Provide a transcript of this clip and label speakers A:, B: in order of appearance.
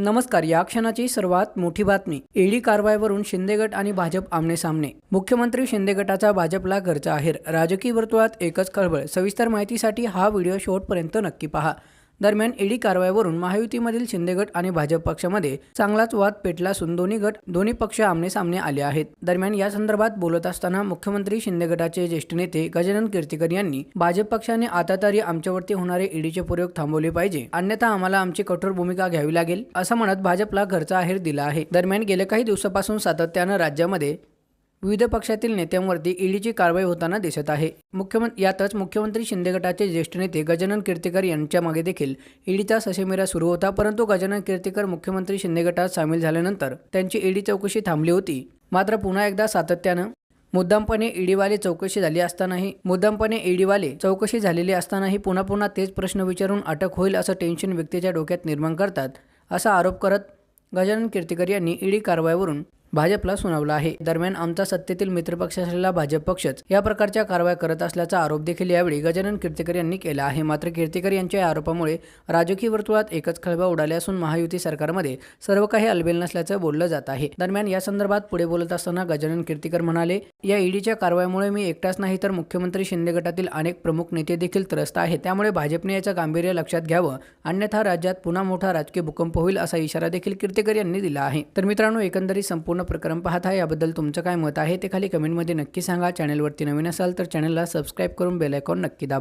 A: नमस्कार या क्षणाची सर्वात मोठी बातमी. ईडी कारवाईवरून शिंदेगट आणि भाजप आमने सामने. मुख्यमंत्री शिंदे गटाचा भाजपला घरचा आहेर. राजकीय वर्तुळात एकच खळबळ. सविस्तर माहितीसाठी हा व्हिडिओ शेवटपर्यंत नक्की पहा. दरम्यान ईडी कारवाईवरून महायुतीमधील शिंदेगट आणि भाजप पक्षामध्ये चांगलाच वाद पेटला असून दोन्ही गट दोन्ही पक्ष आमने सामने आले आहेत. दरम्यान या संदर्भात बोलत असताना मुख्यमंत्री शिंदे गटाचे ज्येष्ठ नेते गजानन कीर्तीकर यांनी भाजप पक्षाने आता तरी आमच्यावरती होणारे ईडीचे प्रयोग थांबवले पाहिजे अन्यथा आम्हाला आमची कठोर भूमिका घ्यावी लागेल असं म्हणत भाजपला घरचा आहेर दिला आहे. दरम्यान गेल्या काही दिवसापासून सातत्यानं राज्यामध्ये विविध पक्षातील नेत्यांवरती ईडीची कारवाई होताना दिसत आहे. मुख्यमंत्री यातच मुख्यमंत्री शिंदे गटाचे ज्येष्ठ नेते गजानन कीर्तीकर यांच्या मागे देखील ईडीचा ससेमिरा सुरू होता परंतु गजानन कीर्तीकर मुख्यमंत्री शिंदे गटात सामील झाल्यानंतर त्यांची ईडी चौकशी थांबली होती. मात्र पुन्हा एकदा सातत्यानं मुद्दामपणे ईडीवाले चौकशी झाली असतानाही मुद्दामपणे ईडीवाले चौकशी झालेली असतानाही पुन्हा पुन्हा तेच प्रश्न विचारून अटक होईल असं टेन्शन व्यक्तीच्या डोक्यात निर्माण करतात असा आरोप करत गजानन कीर्तीकर यांनी ईडी कारवाईवरून भाजपला सुनावला आहे. दरम्यान आमचा सत्तेतील मित्रपक्ष असलेला भाजप पक्षच या प्रकारच्या कारवाया करत असल्याचा आरोप देखील यावेळी गजानन कीर्तीकर यांनी केला आहे. मात्र कीर्तीकर यांच्या या आरोपामुळे राजकीय वर्तुळात एकच खळबा उडाले असून महायुती सरकारमध्ये सर्व काही अलबेल नसल्याचं बोललं जात आहे. दरम्यान या संदर्भात पुढे बोलत असताना गजानन कीर्तीकर म्हणाले या ईडीच्या कारवाईमुळे मी एकटाच नाही तर मुख्यमंत्री शिंदे गटातील अनेक प्रमुख नेते देखील त्रस्त आहेत. त्यामुळे भाजपने याचं गांभीर्य लक्षात घ्यावं. अन्यथा राज्यात पुन्हा मोठा राजकीय भूकंप होईल असा इशारा देखील कीर्तीकर यांनी दिला आहे. तर मित्रांनो एकंदरीत संपूर्ण प्रकरण पाहता याबद्दल तुमचं काय मत आहे ते खाली कमेंटमध्ये नक्की सांगा. चॅनलवरती नवीन असाल तर चॅनलला सबस्क्राईब करून बेलायकॉन नक्की दाबा.